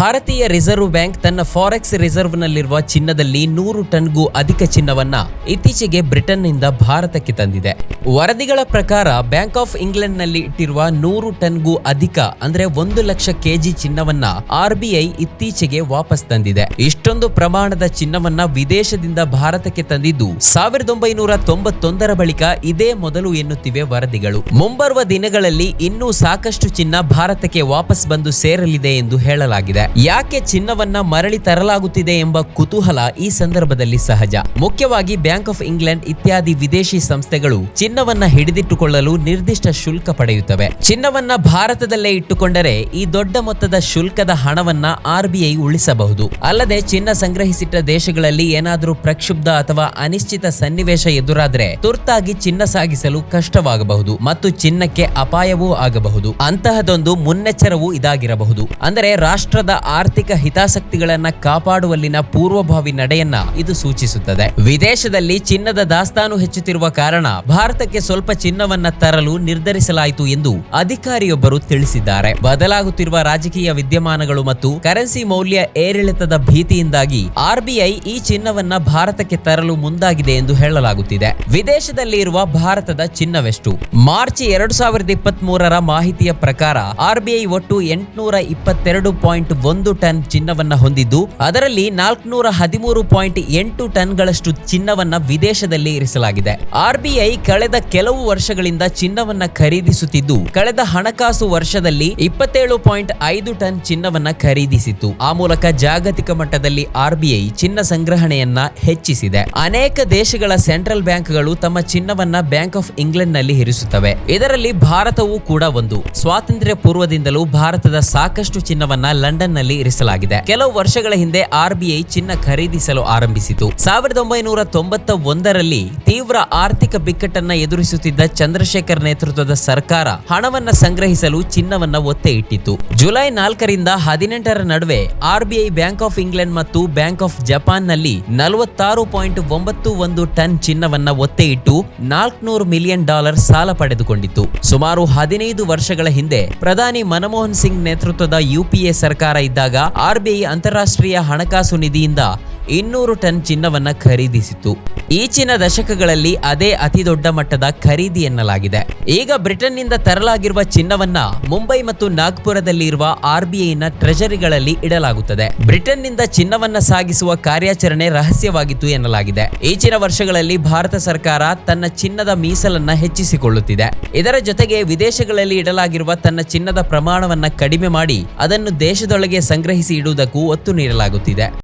ಭಾರತೀಯ reserve bank ತನ್ನ forex ರಿಸರ್ವ್ನಲ್ಲಿರುವ ಚಿನ್ನದಲ್ಲಿ ನೂರು ಟನ್ಗೂ ಅಧಿಕ ಚಿನ್ನವನ್ನ ಇತ್ತೀಚೆಗೆ ಬ್ರಿಟನ್ನಿಂದ ಭಾರತಕ್ಕೆ ತಂದಿದೆ. ವರದಿಗಳ ಪ್ರಕಾರ ಬ್ಯಾಂಕ್ ಆಫ್ ಇಂಗ್ಲೆಂಡ್ನಲ್ಲಿ ಇಟ್ಟಿರುವ ನೂರು ಟನ್ಗೂ ಅಧಿಕ ಅಂದ್ರೆ ಒಂದು ಲಕ್ಷ ಕೆಜಿ ಚಿನ್ನವನ್ನ ಆರ್ಬಿಐ ಇತ್ತೀಚೆಗೆ ವಾಪಸ್ ತಂದಿದೆ. ಇಷ್ಟೊಂದು ಪ್ರಮಾಣದ ಚಿನ್ನವನ್ನ ವಿದೇಶದಿಂದ ಭಾರತಕ್ಕೆ ತಂದಿದ್ದು ಸಾವಿರದ ಒಂಬೈನೂರ ತೊಂಬತ್ತೊಂದರ ಬಳಿಕ ಇದೇ ಮೊದಲು ಎನ್ನುತ್ತಿವೆ ವರದಿಗಳು. ಮುಂಬರುವ ದಿನಗಳಲ್ಲಿ ಇನ್ನೂ ಸಾಕಷ್ಟು ಚಿನ್ನ ಭಾರತಕ್ಕೆ ವಾಪಸ್ ಬಂದು ಸೇರಲಿದೆ ಎಂದು ಹೇಳಲಾಗಿದೆ. ಯಾಕೆ ಚಿನ್ನವನ್ನ ಮರಳಿ ತರಲಾಗುತ್ತಿದೆ ಎಂಬ ಕುತೂಹಲ ಈ ಸಂದರ್ಭದಲ್ಲಿ ಸಹಜ. ಮುಖ್ಯವಾಗಿ ಬ್ಯಾಂಕ್ ಆಫ್ ಇಂಗ್ಲೆಂಡ್ ಇತ್ಯಾದಿ ವಿದೇಶಿ ಸಂಸ್ಥೆಗಳು ಚಿನ್ನವನ್ನ ಹಿಡಿದಿಟ್ಟುಕೊಳ್ಳಲು ನಿರ್ದಿಷ್ಟ ಶುಲ್ಕ ಪಡೆಯುತ್ತವೆ. ಚಿನ್ನವನ್ನ ಭಾರತದಲ್ಲೇ ಇಟ್ಟುಕೊಂಡರೆ ಈ ದೊಡ್ಡ ಮೊತ್ತದ ಶುಲ್ಕದ ಹಣವನ್ನ ಆರ್ಬಿಐ ಉಳಿಸಬಹುದು. ಅಲ್ಲದೆ ಚಿನ್ನ ಸಂಗ್ರಹಿಸಿಟ್ಟ ದೇಶಗಳಲ್ಲಿ ಏನಾದರೂ ಪ್ರಕ್ಷುಬ್ಧ ಅಥವಾ ಅನಿಶ್ಚಿತ ಸನ್ನಿವೇಶ ಎದುರಾದ್ರೆ ತುರ್ತಾಗಿ ಚಿನ್ನ ಸಾಗಿಸಲು ಕಷ್ಟವಾಗಬಹುದು ಮತ್ತು ಚಿನ್ನಕ್ಕೆ ಅಪಾಯವೂ ಆಗಬಹುದು. ಅಂತಹದೊಂದು ಮುನ್ನೆಚ್ಚರವೂ ಇದಾಗಿರಬಹುದು. ಅಂದರೆ ರಾಷ್ಟ್ರದ ಆರ್ಥಿಕ ಹಿತಾಸಕ್ತಿಗಳನ್ನ ಕಾಪಾಡುವಲ್ಲಿನ ಪೂರ್ವಭಾವಿ ನಡೆಯನ್ನ ಇದು ಸೂಚಿಸುತ್ತದೆ. ವಿದೇಶದಲ್ಲಿ ಚಿನ್ನದ ದಾಸ್ತಾನು ಹೆಚ್ಚುತ್ತಿರುವ ಕಾರಣ ಭಾರತಕ್ಕೆ ಸ್ವಲ್ಪ ಚಿನ್ನವನ್ನ ತರಲು ನಿರ್ಧರಿಸಲಾಯಿತು ಎಂದು ಅಧಿಕಾರಿಯೊಬ್ಬರು ತಿಳಿಸಿದ್ದಾರೆ. ಬದಲಾಗುತ್ತಿರುವ ರಾಜಕೀಯ ವಿದ್ಯಮಾನಗಳು ಮತ್ತು ಕರೆನ್ಸಿ ಮೌಲ್ಯ ಏರಿಳಿತದ ಭೀತಿಯಿಂದಾಗಿ ಆರ್ಬಿಐ ಈ ಚಿನ್ನವನ್ನ ಭಾರತಕ್ಕೆ ತರಲು ಮುಂದಾಗಿದೆ ಎಂದು ಹೇಳಲಾಗುತ್ತಿದೆ. ವಿದೇಶದಲ್ಲಿ ಇರುವ ಭಾರತದ ಚಿನ್ನವೆಷ್ಟು? ಮಾರ್ಚ್ ಎರಡು ಸಾವಿರದ ಇಪ್ಪತ್ತ್ ಮಾಹಿತಿಯ ಪ್ರಕಾರ ಆರ್ಬಿಐ ಒಟ್ಟು ಎಂಟುನೂರ ಇಪ್ಪತ್ತೆರಡು ಪಾಯಿಂಟ್ ಒಂದು ಟನ್ ಚಿನ್ನವನ್ನ ಹೊಂದಿದ್ದು, ಅದರಲ್ಲಿ ನಾಲ್ಕುನೂರ ಹದಿಮೂರು ಪಾಯಿಂಟ್ ಎಂಟು ಟನ್ಗಳಷ್ಟು ಚಿನ್ನವನ್ನ ವಿದೇಶದಲ್ಲಿ ಇರಿಸಲಾಗಿದೆ. ಆರ್ಬಿಐ ಕಳೆದ ಕೆಲವು ವರ್ಷಗಳಿಂದ ಚಿನ್ನವನ್ನ ಖರೀದಿಸುತ್ತಿದ್ದು, ಕಳೆದ ಹಣಕಾಸು ವರ್ಷದಲ್ಲಿ ಇಪ್ಪತ್ತೇಳು ಪಾಯಿಂಟ್ ಐದು ಟನ್ ಚಿನ್ನವನ್ನ ಖರೀದಿಸಿತ್ತು. ಆ ಮೂಲಕ ಜಾಗತಿಕ ಮಟ್ಟದಲ್ಲಿ ಆರ್ಬಿಐ ಚಿನ್ನ ಸಂಗ್ರಹಣೆಯನ್ನ ಹೆಚ್ಚಿಸಿದೆ. ಅನೇಕ ದೇಶಗಳ ಸೆಂಟ್ರಲ್ ಬ್ಯಾಂಕ್ಗಳು ತಮ್ಮ ಚಿನ್ನವನ್ನ ಬ್ಯಾಂಕ್ ಆಫ್ ಇಂಗ್ಲೆಂಡ್ನಲ್ಲಿ ಇರಿಸುತ್ತವೆ. ಇದರಲ್ಲಿ ಭಾರತವೂ ಕೂಡ ಒಂದು. ಸ್ವಾತಂತ್ರ್ಯ ಪೂರ್ವದಿಂದಲೂ ಭಾರತದ ಸಾಕಷ್ಟು ಚಿನ್ನವನ್ನ ಲಂಡನ್ ನಲ್ಲಿ ಇರಿಸಲಾಗಿದೆ. ಕೆಲವು ವರ್ಷಗಳ ಹಿಂದೆ ಆರ್ಬಿಐ ಚಿನ್ನ ಖರೀದಿಸಲು ಆರಂಭಿಸಿತು. ಸಾವಿರದ ಒಂಬೈನೂರ ತೊಂಬತ್ತ ಒಂದರಲ್ಲಿ ತೀವ್ರ ಆರ್ಥಿಕ ಬಿಕ್ಕಟ್ಟನ್ನ ಎದುರಿಸುತ್ತಿದ್ದ ಚಂದ್ರಶೇಖರ್ ನೇತೃತ್ವದ ಸರ್ಕಾರ ಹಣವನ್ನ ಸಂಗ್ರಹಿಸಲು ಚಿನ್ನವನ್ನ ಒತ್ತೆ ಇಟ್ಟಿತ್ತು. ಜುಲೈ ನಾಲ್ಕರಿಂದ ಹದಿನೆಂಟರ ನಡುವೆ ಆರ್ಬಿಐ ಬ್ಯಾಂಕ್ ಆಫ್ ಇಂಗ್ಲೆಂಡ್ ಮತ್ತು ಬ್ಯಾಂಕ್ ಆಫ್ ಜಪಾನ್ನಲ್ಲಿ ನಲವತ್ತಾರು ಪಾಯಿಂಟ್ ಒಂಬತ್ತು ಒಂದು ಟನ್ ಚಿನ್ನವನ್ನ ಒತ್ತೆ ಇಟ್ಟು ನಾಲ್ಕುನೂರು ಮಿಲಿಯನ್ ಡಾಲರ್ ಸಾಲ ಪಡೆದುಕೊಂಡಿತ್ತು. ಸುಮಾರು ಹದಿನೈದು ವರ್ಷಗಳ ಹಿಂದೆ ಪ್ರಧಾನಿ ಮನಮೋಹನ್ ಸಿಂಗ್ ನೇತೃತ್ವದ ಯುಪಿಎ ಸರ್ಕಾರ ಇದ್ದಾಗ ಆರ್ಬಿಐ ಅಂತಾರಾಷ್ಟ್ರೀಯ ಹಣಕಾಸು ನಿಧಿಯಿಂದ ಇನ್ನೂರು ಟನ್ ಚಿನ್ನವನ್ನ ಖರೀದಿಸಿತು ಈಚಿನ ದಶಕಗಳಲ್ಲಿ ಅದೇ ಅತಿ ದೊಡ್ಡ ಮಟ್ಟದ ಖರೀದಿ ಎನ್ನಲಾಗಿದೆ. ಈಗ ಬ್ರಿಟನ್ನಿಂದ ತರಲಾಗಿರುವ ಚಿನ್ನವನ್ನ ಮುಂಬೈ ಮತ್ತು ನಾಗ್ಪುರದಲ್ಲಿ ಇರುವ ಆರ್ಬಿಐನ ಟ್ರೆಜರಿಗಳಲ್ಲಿ ಇಡಲಾಗುತ್ತದೆ. ಬ್ರಿಟನ್ನಿಂದ ಚಿನ್ನವನ್ನ ಸಾಗಿಸುವ ಕಾರ್ಯಾಚರಣೆ ರಹಸ್ಯವಾಗಿತ್ತು ಎನ್ನಲಾಗಿದೆ. ಈಚಿನ ವರ್ಷಗಳಲ್ಲಿ ಭಾರತ ಸರ್ಕಾರ ತನ್ನ ಚಿನ್ನದ ಮೀಸಲನ್ನ ಹೆಚ್ಚಿಸಿಕೊಳ್ಳುತ್ತಿದೆ. ಇದರ ಜೊತೆಗೆ ವಿದೇಶಗಳಲ್ಲಿ ಇಡಲಾಗಿರುವ ತನ್ನ ಚಿನ್ನದ ಪ್ರಮಾಣವನ್ನ ಕಡಿಮೆ ಮಾಡಿ ಅದನ್ನು ದೇಶದೊಳಗೆ ಸಂಗ್ರಹಿಸಿ ಇಡುವುದಕ್ಕೂ ಒತ್ತು ನೀಡಲಾಗುತ್ತಿದೆ.